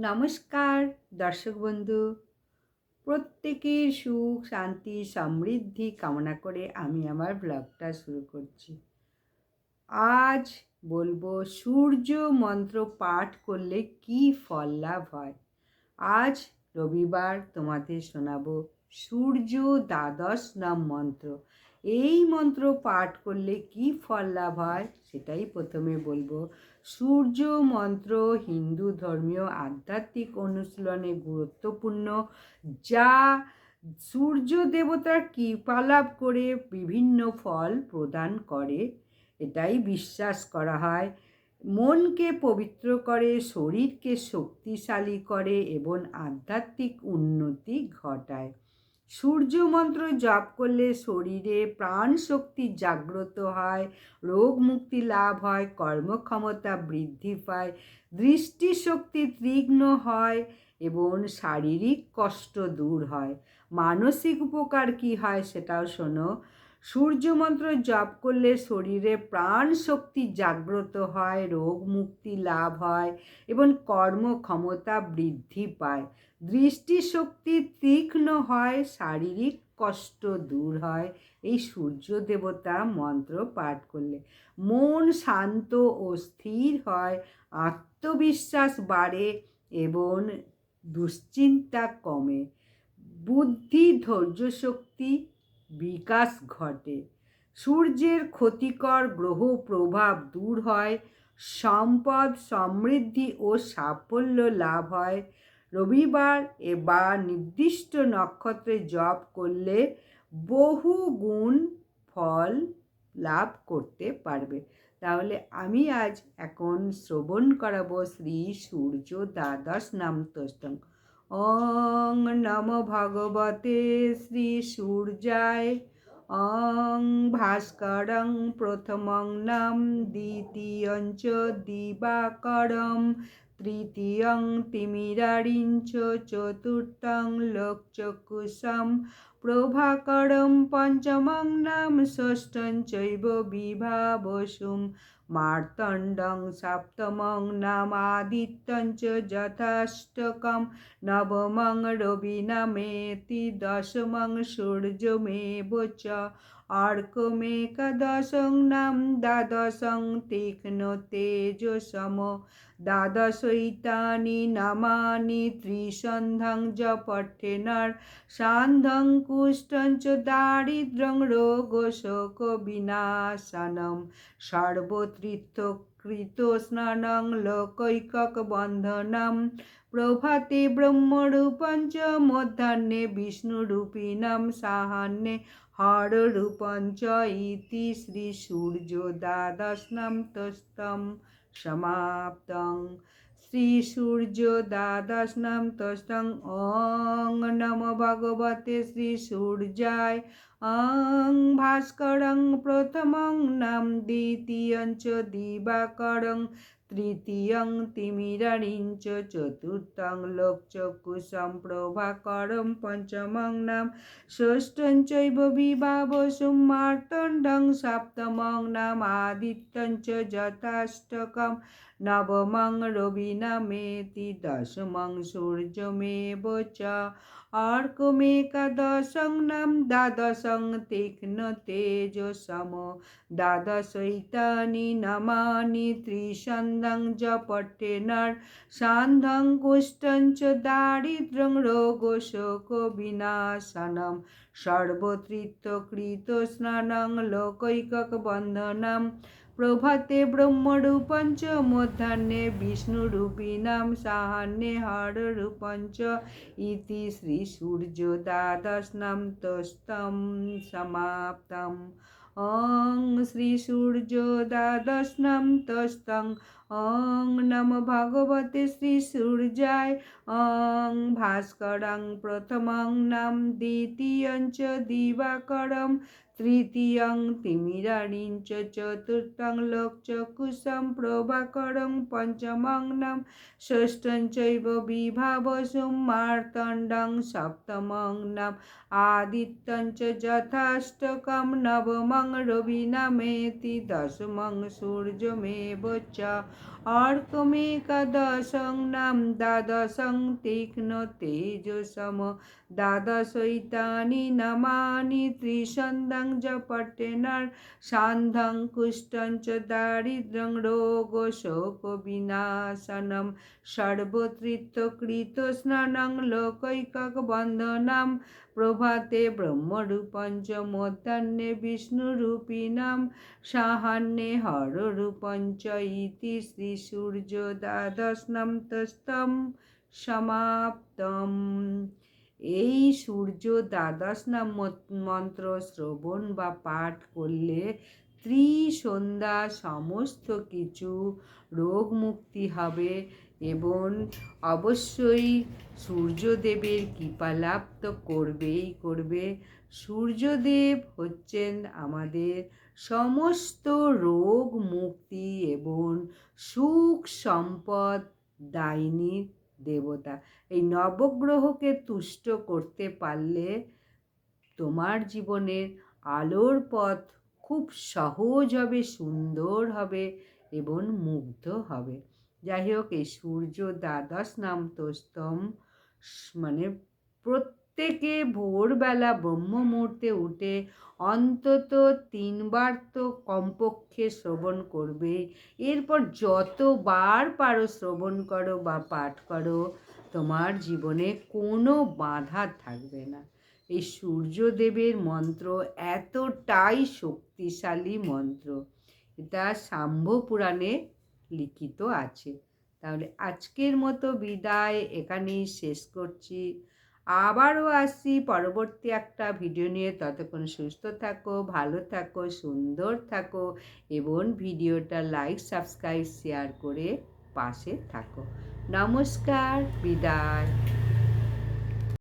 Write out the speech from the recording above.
নমস্কার, দর্শক বন্ধু। প্রত্যেকের সুখ, শান্তি, সমৃদ্ধি কামনা করে আমি আমার ব্লগটা শুরু করছি। আজ বলব, সূর্য মন্ত্র পাঠ করলে কি ফল লাভ হয়? আজ রবিবার তোমাদের শোনাবো সূর্য দ্বাদশ নাম মন্ত্র। এই মন্ত্র পাঠ করলে কি ফল লাভ হয়? সেটাই প্রথমে বলব। সূর্য মন্ত্র হিন্দু ধর্মীয় আধ্যাত্মিক অনুশীলনে গুরুত্বপূর্ণ, যা সূর্য দেবতার কৃপা লাভ করে বিভিন্ন ফল প্রদান করে। এটাই বিশ্বাস করা হয়। মনকে পবিত্র করে, শরীরকে শক্তিশালী করে এবং আধ্যাত্মিক উন্নতি ঘটায়। সূর্য মন্ত্র জপ করলে শরীরে প্রাণ শক্তি জাগ্রত হয় রোগ মুক্তি লাভ হয়, কর্মক্ষমতা বৃদ্ধি পায়, দৃষ্টিশক্তি তীক্ষ্ণ হয় এবং শারীরিক কষ্ট দূর হয়। মানসিক উপকার কি হয় সেটাও শোনো। সূর্য মন্ত্র জপ করলে শরীরে প্রাণ শক্তি জাগ্রত হয়, রোগ মুক্তি লাভ হয় এবং কর্মক্ষমতা বৃদ্ধি পায়। দৃষ্টিশক্তি তীক্ষ্ণ হয়, শারীরিক কষ্ট দূর হয়। এই সূর্য দেবতা মন্ত্র পাঠ করলে মন শান্ত ও স্থির হয়, আত্মবিশ্বাস বাড়ে এবং দুশ্চিন্তা কমে। বুদ্ধি ধৈর্য শক্তি বিকাশ ঘটে। সূর্যের ক্ষতিকর গ্রহ প্রভাব দূর হয়, সম্পদ সমৃদ্ধি ও সাফল্য লাভ হয়। রবিবার বা নির্দিষ্ট নক্ষত্রে জপ করলে বহু গুণ ফল লাভ করতে পারবে। তাহলে আমি আজ এখন শ্রবণ করাবো শ্রী সূর্য দ্বাদশ নাম তোষ্টং অং নম ভগবতে শ্রী সূর্যায়। অং ভাস্করং প্রথমং নাম দ্বিতীয়ঞ্চ দিবাকরম। তৃতীয়ং তিমিরারিঞ্চ চতুর্থং লোকচকুষম প্রভাকরম পঞ্চমং নাম ষষ্ঠং চৈব বিভাবসুম মার্তণ্ডং সপ্তমং নামাদিত্যং চ যথাষ্টকম নবমং রবিনামেতি দশমং সূর্যমেব চ অর্কমেকাদশং নাম দ্বাদশং তীক্ষ্ণ তেজসম দ্বাদশৈতানি নামানি ত্রিসন্ধ্যং য পঠ্যেনার সান্ধ্যং কুষ্ঠং চ দারিদ্র্যং রোগ প্রভাতে ব্রহ্মরূপঞ্চ মধ্যাহ্নে বিষ্ণুরূপিণম সাহান্যে হররূপঞ্চ ইতি শ্রী সূর্য দ্বাদশনম তস্তম সমাপ্তং। শ্রীসূর্য দ্বাদশনাম তষ্টং অং নম ভগবতে শ্রীসূর্যায় অং ভাস্করং প্রথমং নাম দ্বিতীয়ং চ দিবাকরং। তৃতীয়ং তিমিরাণিঞ্চ চতুর্থং লোকচক্ষুষম প্রভাকরম পঞ্চমং নাম ষষ্ঠং চৈব বিভাবসুম সুমার্তণ্ডং সপ্তমং নাম আদিত্যঞ্চ যথাষ্টকম নবমং রবিনামেতি দশমং সূর্যমেব চ অর্কমেকাদশং নাম দ্বাদশং তীক্ষ্ণ তেজসম দ্বাদশৈতানি নমানি ত্রিসন্ধং য পঠ্যেনার সান্ধ্যং কুষ্ঠং চ রোগ শোক বিনাশনম সর্বতৃত্বকৃত স্নানং লোকৈকক বন্ধনম প্রভাতে ব্রহ্মরূপঞ্চ, মধ্যাহ্নে বিষ্ণুরূপিণাম সাহান্যে হররূপঞ্চ। ইতি শ্রী সূর্য দ্বাদশনাম তস্তম সমাপ্তম। অং শ্রী সূর্য দ্বাদশনাম তস্তং। অং নম ভগবতে শ্রী সূর্যায়। অং ভাস্করং প্রথমং নাম দ্বিতীয়ং চ দিবাকরম। তৃতীয়ং তিমিরাণিং চ চতুর্থং লোকচক্ষুষম প্রভাকরং পঞ্চমং নাম ষষ্ঠং চৈব বিভাবসুম মার্তণ্ডং সপ্তমং নাম আদিত্যং চ যথাষ্টকম নবমং রবিনামেতি দশমং সূর্যমেব চ অর্কমেকাদশং নাম দ্বাদশং তীক্ষ্ণ তেজসম সান্ধাং কুষ্ঠং চ দারিদ্র্যং রোগ শোক বিনাশনম সর্বতৃত্বকৃত স্নানং লোকৈকক বন্ধনাম প্রভাতে ব্রহ্মরূপঞ্চ মধ্যাহ্নে বিষ্ণুরূপিণাম সাহান্যে হররূপঞ্চ ইতি শ্রী সূর্য দ্বাদশনম তস্তম সমাপ্তম এই সূর্য দ্বাদশ নাম মন্ত্র শ্রবণ বা পাঠ করলে ত্রিসন্ধ্যা সমস্ত কিছু রোগ মুক্তি হবে এবং অবশ্যই সূর্যদেবের কৃপা লাভ তো করবেই করবে। সূর্যদেব হচ্ছেন আমাদের সমস্ত রোগ মুক্তি এবং সুখ সম্পদ দায়িনী দেবতা। এই নবগ্রহকে তুষ্ট করতে পারলে তোমার জীবনের আলোর পথ খুব সহজ হবে, সুন্দর হবে এবং মুগ্ধ হবে। যাই হোক, এই সূর্য দ্বাদশ নাম তোস্তম মানে প্রত্যেকে ভোরবেলা ব্রহ্ম মুহূর্তে উঠে অন্তত তিনবার তো কমপক্ষে শ্রবণ করবে। এরপর যতবার পারো শ্রবণ করো বা পাঠ করো, তোমার জীবনে কোনো বাধা থাকবে না। এই সূর্যদেবের মন্ত্র এতটাই শক্তিশালী মন্ত্র, এটা শাম্ভ পুরাণে লিখিত আছে। তাহলে আজকের মতো বিদায়, এখানেই শেষ করছি। আবারও আসি পরবর্তী একটা ভিডিও নিয়ে। ততক্ষণ সুস্থ থাকো, ভালো থাকো, সুন্দর থাকো এবং ভিডিওটা লাইক সাবস্ক্রাইব শেয়ার করে পাশে থাকো। নমস্কার, বিদায়।